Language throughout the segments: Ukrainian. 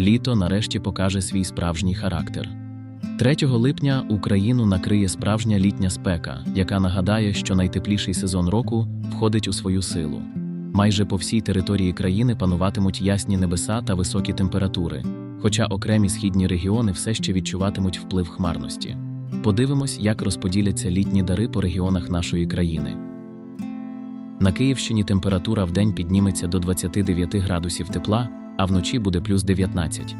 Літо нарешті покаже свій справжній характер. 3 липня Україну накриє справжня літня спека, яка нагадає, що найтепліший сезон року входить у свою силу. Майже по всій території країни пануватимуть ясні небеса та високі температури, хоча окремі східні регіони все ще відчуватимуть вплив хмарності. Подивимось, як розподіляться літні дари по регіонах нашої країни. На Київщині температура вдень підніметься до 29 градусів тепла, а вночі буде плюс 19.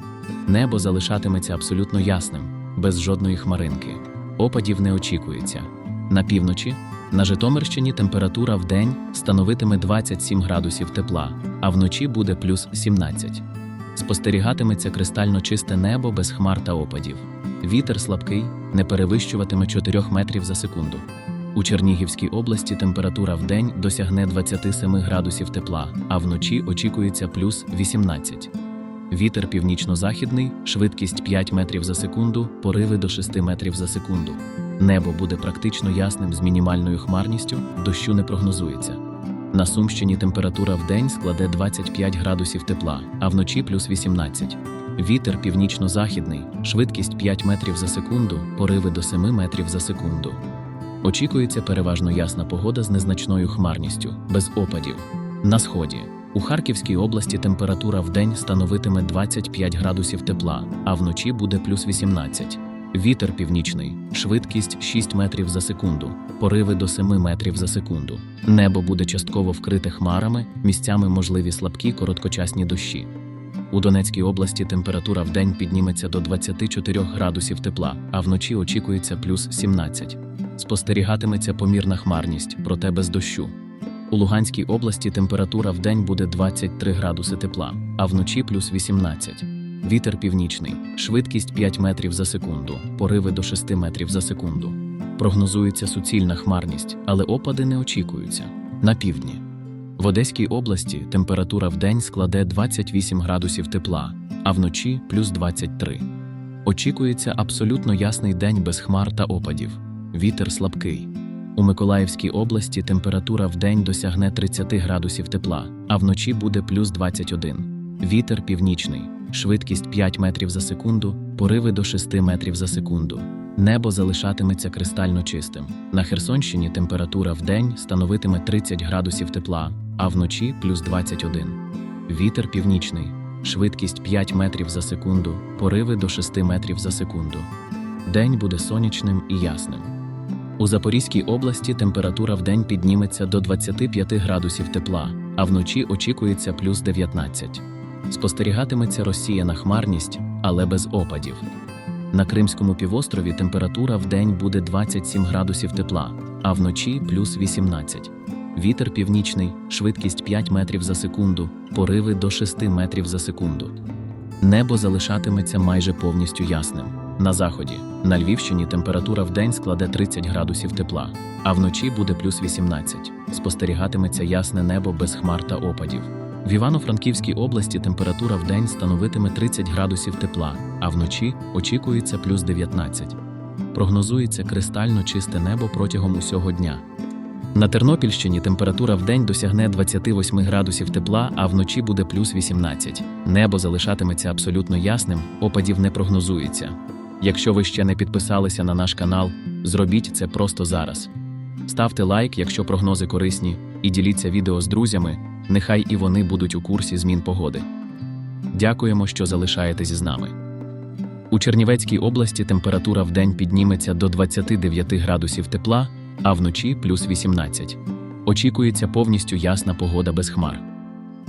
Небо залишатиметься абсолютно ясним, без жодної хмаринки. Опадів не очікується. На півночі на Житомирщині температура вдень становитиме 27 градусів тепла, а вночі буде плюс 17. Спостерігатиметься кристально чисте небо без хмар та опадів. Вітер слабкий не перевищуватиме 4 метрів за секунду. У Чернігівській області температура вдень досягне 27 градусів тепла, а вночі очікується плюс 18. Вітер північно-західний, швидкість 5 метрів за секунду, пориви до 6 метрів за секунду. Небо буде практично ясним з мінімальною хмарністю, дощу не прогнозується. На Сумщині температура вдень складе 25 градусів тепла, а вночі плюс 18. Вітер північно-західний, швидкість 5 метрів за секунду, пориви до 7 метрів за секунду. Очікується переважно ясна погода з незначною хмарністю, без опадів. На сході у Харківській області температура вдень становитиме 25 градусів тепла, а вночі буде плюс 18. Вітер північний, швидкість 6 метрів за секунду, пориви до 7 метрів за секунду. Небо буде частково вкрите хмарами, місцями можливі слабкі короткочасні дощі. У Донецькій області температура вдень підніметься до 24 градусів тепла, а вночі очікується плюс 17. Спостерігатиметься помірна хмарність, проте без дощу. У Луганській області температура вдень буде 23 градуси тепла, а вночі плюс 18. Вітер північний, швидкість 5 метрів за секунду, пориви до 6 метрів за секунду. Прогнозується суцільна хмарність, але опади не очікуються. На півдні. В Одеській області температура вдень складе 28 градусів тепла, а вночі плюс 23. Очікується абсолютно ясний день без хмар та опадів. Вітер слабкий. У Миколаївській області температура вдень досягне 30 градусів тепла, а вночі буде плюс 21. Вітер північний, швидкість 5 метрів за секунду, пориви до 6 метрів за секунду. Небо залишатиметься кристально чистим. На Херсонщині температура вдень становитиме 30 градусів тепла, а вночі плюс 21. Вітер північний, швидкість 5 метрів за секунду, пориви до 6 метрів за секунду. День буде сонячним і ясним. У Запорізькій області температура вдень підніметься до 25 градусів тепла, а вночі очікується плюс 19. Спостерігатиметься розсіяна хмарність, але без опадів. На Кримському півострові температура вдень буде 27 градусів тепла, а вночі плюс 18. Вітер північний, швидкість 5 метрів за секунду, пориви до 6 метрів за секунду. Небо залишатиметься майже повністю ясним. На заході, на Львівщині температура вдень складе 30 градусів тепла, а вночі буде плюс 18. Спостерігатиметься ясне небо без хмар та опадів. В Івано-Франківській області температура вдень становитиме 30 градусів тепла, а вночі очікується плюс 19. Прогнозується кристально чисте небо протягом усього дня. На Тернопільщині температура вдень досягне 28 градусів тепла, а вночі буде плюс 18. Небо залишатиметься абсолютно ясним, опадів не прогнозується. Якщо ви ще не підписалися на наш канал, зробіть це просто зараз. Ставте лайк, якщо прогнози корисні, і діліться відео з друзями, нехай і вони будуть у курсі змін погоди. Дякуємо, що залишаєтесь з нами. У Чернівецькій області температура вдень підніметься до 29 градусів тепла, а вночі плюс 18. Очікується повністю ясна погода без хмар.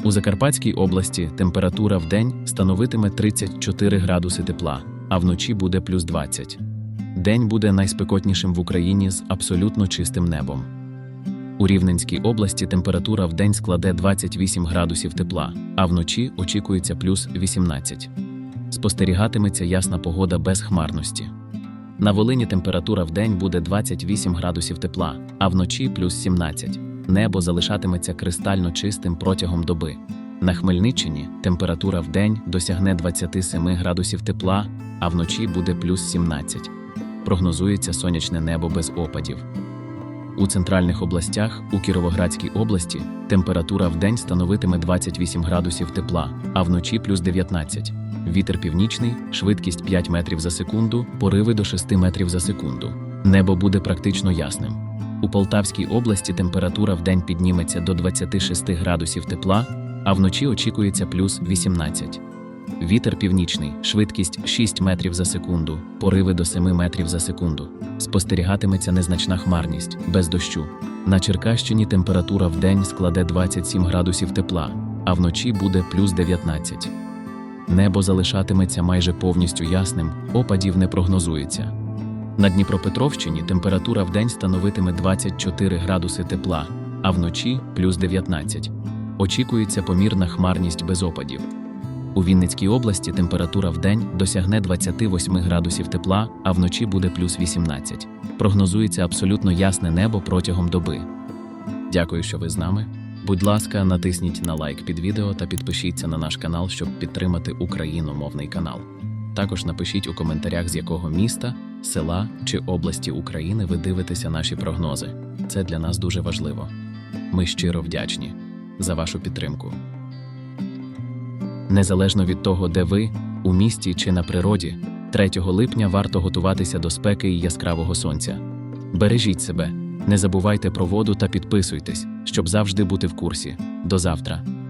У Закарпатській області температура вдень становитиме 34 градуси тепла, а вночі буде плюс 20. День буде найспекотнішим в Україні з абсолютно чистим небом. У Рівненській області температура вдень складе 28 градусів тепла, а вночі очікується плюс 18. Спостерігатиметься ясна погода без хмарності. На Волині температура вдень буде 28 градусів тепла, а вночі плюс 17. Небо залишатиметься кристально чистим протягом доби. На Хмельниччині температура вдень досягне 27 градусів тепла, а вночі буде плюс 17. Прогнозується сонячне небо без опадів. У центральних областях, у Кіровоградській області, температура в день становитиме 28 градусів тепла, а вночі плюс 19. Вітер північний, швидкість 5 метрів за секунду, пориви до 6 метрів за секунду. Небо буде практично ясним. У Полтавській області температура в день підніметься до 26 градусів тепла, а вночі очікується плюс 18. Вітер північний, швидкість 6 метрів за секунду, пориви до 7 метрів за секунду. Спостерігатиметься незначна хмарність, без дощу. На Черкащині температура в день складе 27 градусів тепла, а вночі буде плюс 19. Небо залишатиметься майже повністю ясним, опадів не прогнозується. На Дніпропетровщині температура в день становитиме 24 градуси тепла, а вночі плюс 19. Очікується помірна хмарність без опадів. У Вінницькій області температура в день досягне 28 градусів тепла, а вночі буде плюс 18. Прогнозується абсолютно ясне небо протягом доби. Дякую, що ви з нами. Будь ласка, натисніть на лайк під відео та підпишіться на наш канал, щоб підтримати україномовний канал. Також напишіть у коментарях, з якого міста, села чи області України ви дивитеся наші прогнози. Це для нас дуже важливо. Ми щиро вдячні за вашу підтримку. Незалежно від того, де ви, у місті чи на природі, 3 липня варто готуватися до спеки і яскравого сонця. Бережіть себе, не забувайте про воду та підписуйтесь, щоб завжди бути в курсі. До завтра.